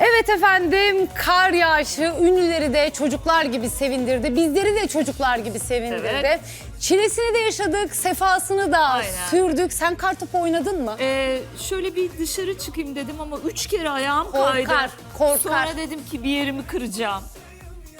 Evet efendim kar yağışı ünlüleri de çocuklar gibi sevindirdi. Bizleri de çocuklar gibi sevindirdi. Evet. Çilesini de yaşadık, sefasını da Aynen. sürdük. Sen kar topu oynadın mı? Ee, şöyle bir dışarı çıkayım dedim ama üç kere ayağım Korkar, kaydı. korkar. Sonra dedim ki bir yerimi kıracağım.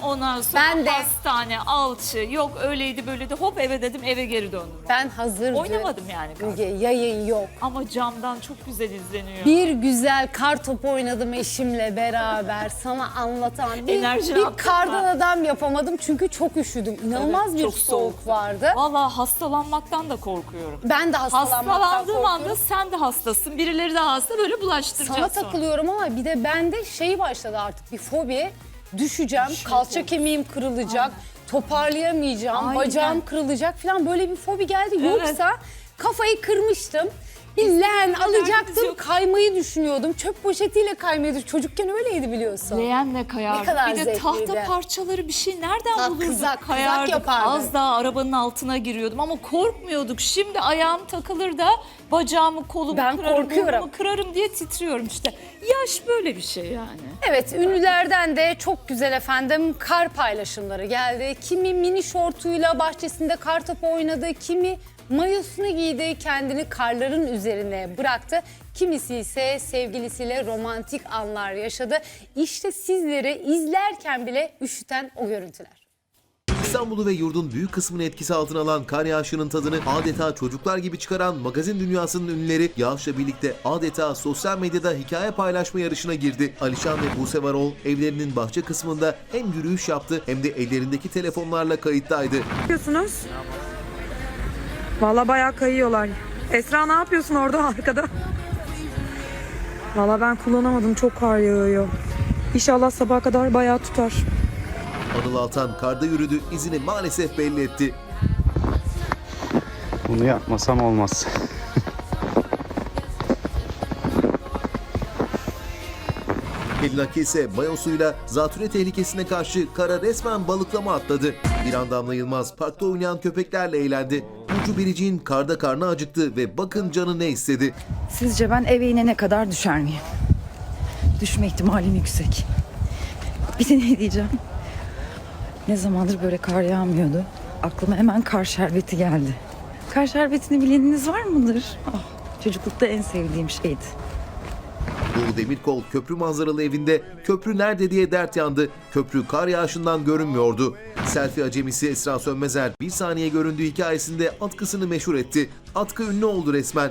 Ondan sonra Ben de. hastane, alçı, yok öyleydi böyleydi. Hop eve dedim eve geri döndüm. Ben hazırdım. Oynamadım yani. kar. Müge yayın yok. Ama camdan çok güzel izleniyor. Bir güzel kar topu oynadım eşimle beraber. Sana anlatan bir, Enerjini bir kardan mı? adam yapamadım çünkü çok üşüdüm. İnanılmaz Evet, bir çok soğuk soğuktu. vardı. Vallahi hastalanmaktan da korkuyorum. Ben de hastalanmaktan Hastalandığım korkuyorum. anda sen de hastasın. Birileri de hasta böyle bulaştıracağız Sana sonra. takılıyorum ama bir de bende şey başladı artık bir fobi. Düşeceğim, kalça kemiğim kırılacak, toparlayamayacağım, Aynen. bacağım kırılacak falan böyle bir fobi geldi. Yoksa kafayı kırmıştım. Derdimiz alacaktım, yok. kaymayı düşünüyordum. Çöp poşetiyle kaymayı düş- Çocukken öyleydi biliyorsun. Leğenle kayardık. Ne kadar bir de zevkliydi. tahta parçaları bir şey nereden Ha, bulurduk kızak, kızak kayardık. yapardık. Az daha arabanın altına giriyordum ama korkmuyorduk. Şimdi ayağım takılır da bacağımı kolumu Ben kırarım, korkuyorum. kırarım diye titriyorum işte. Yaş böyle bir şey yani. Evet ünlülerden de çok güzel efendim kar paylaşımları geldi. Kimi mini şortuyla bahçesinde kar topu oynadı, kimi mayosunu giydi, kendini karların üzerine bıraktı. Kimisi ise sevgilisiyle romantik anlar yaşadı. İşte sizleri izlerken bile üşüten o görüntüler. İstanbul'u ve yurdun büyük kısmını etkisi altına alan kar yağışının tadını adeta çocuklar gibi çıkaran magazin dünyasının ünlüleri yağışla birlikte adeta sosyal medyada hikaye paylaşma yarışına girdi. Alişan ve Buse Varol evlerinin bahçe kısmında hem yürüyüş yaptı hem de ellerindeki telefonlarla kayıttaydı. yapıyorsunuz? Valla bayağı kayıyorlar. Esra ne yapıyorsun orada arkada? Valla ben kullanamadım çok kar yağıyor. İnşallah sabaha kadar bayağı tutar. Anıl Altan karda yürüdü, izini maalesef belli etti. Bunu yapmasam olmaz. Pedilaki ise mayosuyla zatüre tehlikesine karşı kara resmen balıklama atladı. Bir anda Damla Yılmaz parkta oynayan köpeklerle eğlendi. Burcu Biricik'in karda karnı acıktı ve bakın canı ne istedi. Sizce ben eve inene kadar düşer miyim? Düşme ihtimalim yüksek. Bir de ne diyeceğim? Ne zamandır böyle kar yağmıyordu. Aklıma hemen kar şerbeti geldi. Kar şerbetini bileniniz var mıdır? Ah, çocuklukta en sevdiğim şeydi. Doğu Demirkol köprü manzaralı evinde köprü nerede diye dert yandı. Köprü kar yağışından görünmüyordu. Selfie acemisi Esra Sönmezer bir saniye göründüğü hikayesinde atkısını meşhur etti. Atkı ünlü oldu resmen.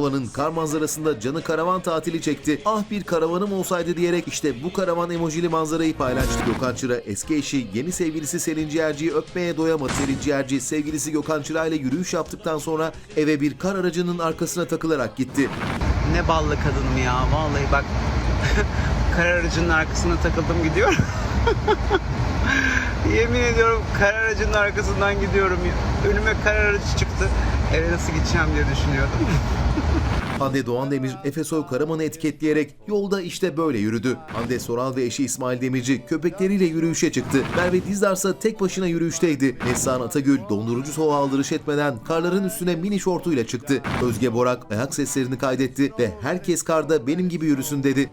Ezgi Mola'nın kar manzarasında canı karavan tatili çekti. Ah bir karavanım olsaydı diyerek işte bu karavan emojili manzarayı paylaştı. Gökhan Çıra eski eşi yeni sevgilisi Selin Ciğerci'yi öpmeye doyamadı. Selin Ciğerci sevgilisi Gökhan Çıra ile yürüyüş yaptıktan sonra eve bir kar aracının arkasına takılarak gitti. Ne ballı kadınım ya vallahi bak kar aracının arkasına takıldım gidiyorum. Yemin ediyorum kar aracının arkasından gidiyorum. Önüme kar aracı çıktı. Eve nasıl gideceğim diye düşünüyordum. Hande Doğan Demir, Efesoy Karaman'ı etiketleyerek yolda işte böyle yürüdü. Hande Soral ve eşi İsmail Demirci köpekleriyle yürüyüşe çıktı. Merve Dizdar ise tek başına yürüyüşteydi. Neslihan Atagül dondurucu soğuğa aldırış etmeden karların üstüne mini şortuyla çıktı. Özge Borak ayak seslerini kaydetti ve herkes karda benim gibi yürüsün dedi.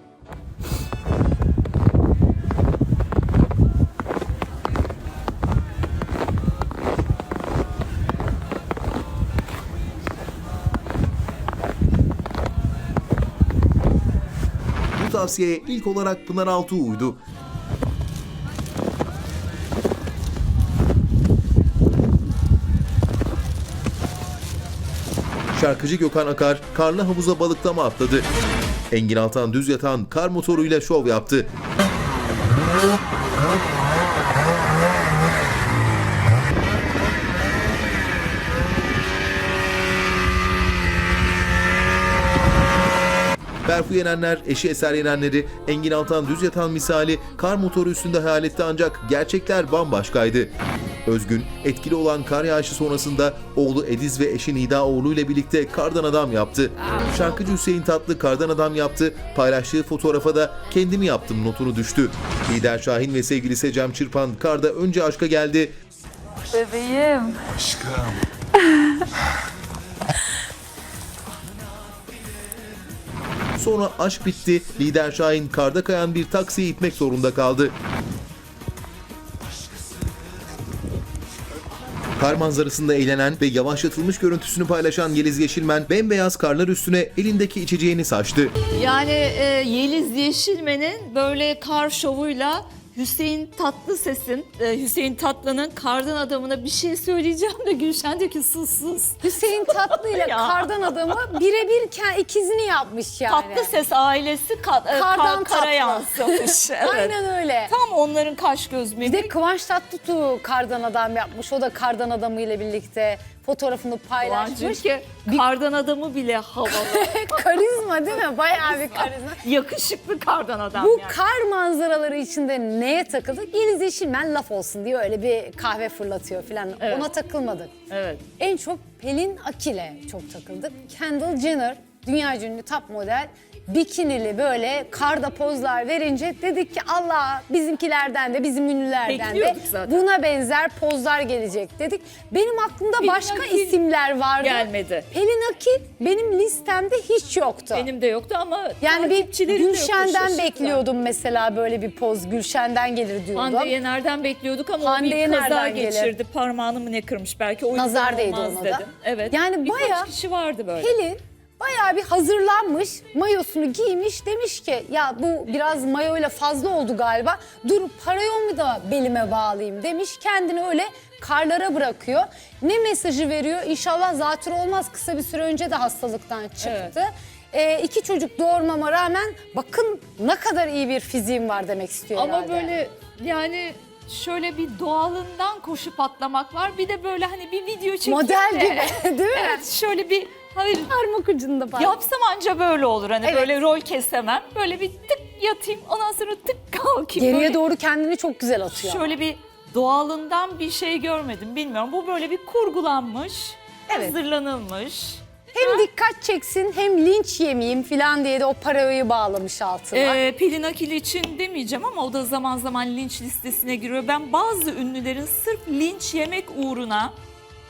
Tavsiyeye ilk olarak Pınar Altuğ uydu. Şarkıcı Gökhan Akar karlı havuza balıklama atladı. Engin Altan düz yatan kar motoruyla şov yaptı. Berfu Yenenler, eşi Eser Yenenleri, Engin Altan düz yatan misali kar motoru üstünde hayal etti ancak gerçekler bambaşkaydı. Özgün, etkili olan kar yağışı sonrasında oğlu Ediz ve eşi Nida oğlu ile birlikte kardan adam yaptı. Şarkıcı Hüseyin Tatlı kardan adam yaptı. Paylaştığı fotoğrafa da kendimi yaptım notunu düştü. Lider Şahin ve sevgilisi Cem Çırpan karda önce aşka geldi. Bebeğim. Sonra aşk bitti. Lider Şahin karda kayan bir taksiyi itmek zorunda kaldı. Kar manzarasında eğlenen ve yavaşlatılmış görüntüsünü paylaşan Yeliz Yeşilmen bembeyaz karlar üstüne elindeki içeceğini saçtı. Yani e, Yeliz Yeşilmen'in böyle kar şovuyla Hüseyin Tatlıses'in, e, Hüseyin Tatlı'nın kardan adamına bir şey söyleyeceğim de Gülşen diyor ki sus sus. Hüseyin Tatlı ile Ya. kardan adamı birebir ke- ikizini yapmış yani. Tatlıses ailesi ka- e, Kardan kar- kara tatlı. yansımış. Evet. Aynen öyle. Tam onların kaş göz Bir memi. de Kıvanç Tatlıtuğ kardan adam yapmış. O da kardan adamı ile birlikte fotoğrafını paylaşmış. Çünkü kardan adamı bile havalı. karizma değil mi? Bayağı bir karizma. Yakışıklı kardan adam Bu yani. kar manzaraları içinde neye takıldık? Yeliz Yeşilmen laf olsun diye öyle bir kahve fırlatıyor falan. Evet. Ona takılmadık. Evet. En çok Pelin Akil'e çok takıldık. Kendall Jenner, dünya ünlü top model, bikinili böyle karda pozlar verince dedik ki Allah bizimkilerden de bizim ünlülerden de Bekliyorduk zaten. buna benzer pozlar gelecek dedik. Benim aklımda Pelin başka Akil isimler vardı. gelmedi. Pelin Akil benim listemde hiç yoktu. Benim de yoktu ama yani bir takipçilerim de yoktu, Gülşen'den bekliyordum mesela böyle bir poz. Gülşen'den gelir diyordum. Hande Yener'den bekliyorduk ama Hande o bir Yener'den kaza gelir. geçirdi. Parmağını mı ne kırmış belki o yüzden Nazar değdi olmaz ona da. dedim. Evet. Yani Birkaç bayağı kişi vardı böyle. Pelin bayağı bir hazırlanmış, mayosunu giymiş. Demiş ki ya bu biraz mayoyla fazla oldu galiba. Dur parayomu da belime bağlayayım demiş. Kendini öyle karlara bırakıyor. Ne mesajı veriyor? İnşallah zatür olmaz. Kısa bir süre önce de hastalıktan çıktı. Ee, iki çocuk doğurmama rağmen bakın ne kadar iyi bir fiziğim var demek istiyor Ama herhalde. böyle yani şöyle bir doğalından koşup atlamak var. Bir de böyle hani bir video çekip Model de- gibi değil mi? Evet şöyle bir hayır Parmak ucunda bak. yapsam anca böyle olur. Hani Evet. böyle rol kesemem. Böyle bir tık yatayım ondan sonra tık kalkayım. Geriye Böyle doğru kendini çok güzel atıyor. Şöyle bir doğalından bir şey görmedim bilmiyorum. Bu böyle bir kurgulanmış, Evet. hazırlanılmış. Hem dikkat çeksin hem linç yemeyeyim falan diye de o parayı bağlamış altına. Ee, Pelin Akil için demeyeceğim ama o da zaman zaman linç listesine giriyor. Ben bazı ünlülerin sırf linç yemek uğruna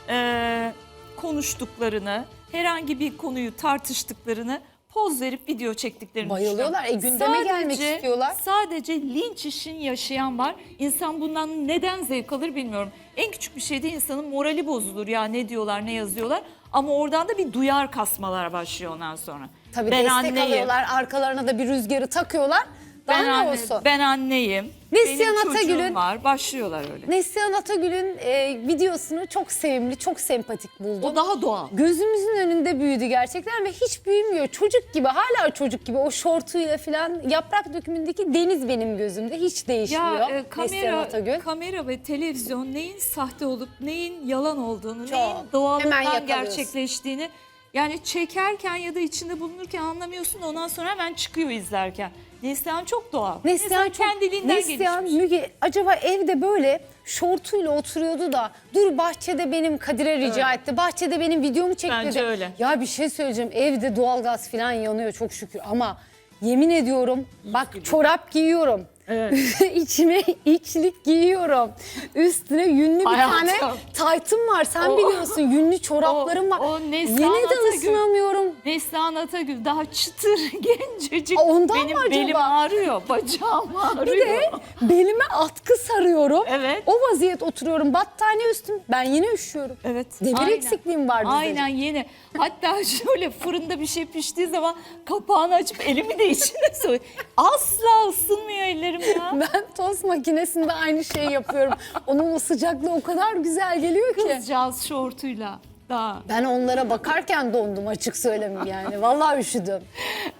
e, konuştuklarını, herhangi bir konuyu tartıştıklarını poz verip video çektiklerini Bayılıyorlar. E, gündeme gelmek istiyorlar. Sadece linç işin yaşayan var. İnsan bundan neden zevk alır bilmiyorum. En küçük bir şeyde insanın morali bozulur. Ya ne diyorlar, ne yazıyorlar. Ama oradan da bir duyar kasmalar başlıyor ondan sonra. Tabii ben destek anneyim. alıyorlar, arkalarına da bir rüzgarı takıyorlar. Daha Ben, ne anne, olsun? ben anneyim. Neslihan benim Atagül'ün- var. Başlıyorlar öyle. Neslihan Atagül'ün e, videosunu çok sevimli, çok sempatik buldum. O daha doğal. Gözümüzün önünde büyüdü gerçekten ve hiç büyümüyor. Çocuk gibi, hala çocuk gibi o şortuyla falan yaprak dökümündeki deniz benim gözümde hiç değişmiyor. Ya e, kamera, Atagül. kamera ve televizyon neyin sahte olup neyin yalan olduğunu, Çok. neyin doğalından gerçekleştiğini yani çekerken ya da içinde bulunurken anlamıyorsun ondan sonra hemen çıkıyor izlerken. Neslihan çok doğal. Neslihan çok, kendiliğinden Neslihan gelişmiş. Müge acaba evde böyle şortuyla oturuyordu da dur bahçede benim Kadir'e rica etti. Bahçede benim videomu çek Bence dedi. öyle. Ya bir şey söyleyeceğim evde doğalgaz falan yanıyor çok şükür ama yemin ediyorum bak çorap giyiyorum. İçime içlik giyiyorum. Üstüne yünlü bir Hayatım. tane taytım var. Sen O- biliyorsun yünlü çoraplarım var. o- o Yine de Atagül. ısınamıyorum. Neslihan Atagül daha çıtır gencecik. Ondan Benim mı acaba? belim ağrıyor, bacağım ağrıyor. Bir de belime atkı sarıyorum. Evet. O vaziyet oturuyorum. Battaniye üstüm. Ben yine üşüyorum. Evet. Demir aynen. eksikliğim var. Aynen yeni. Hatta şöyle fırında bir şey piştiği zaman kapağını açıp elimi de içine soy. Asla ısınmıyor ellerim ya. Ben tost makinesinde aynı şeyi yapıyorum. Onun o sıcaklığı o kadar güzel geliyor ki. Kızcağız şortuyla. Daha. Ben onlara bakarken dondum açık söyleyeyim yani. Vallahi üşüdüm.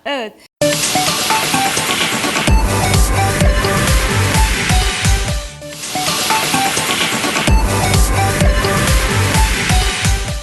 Evet.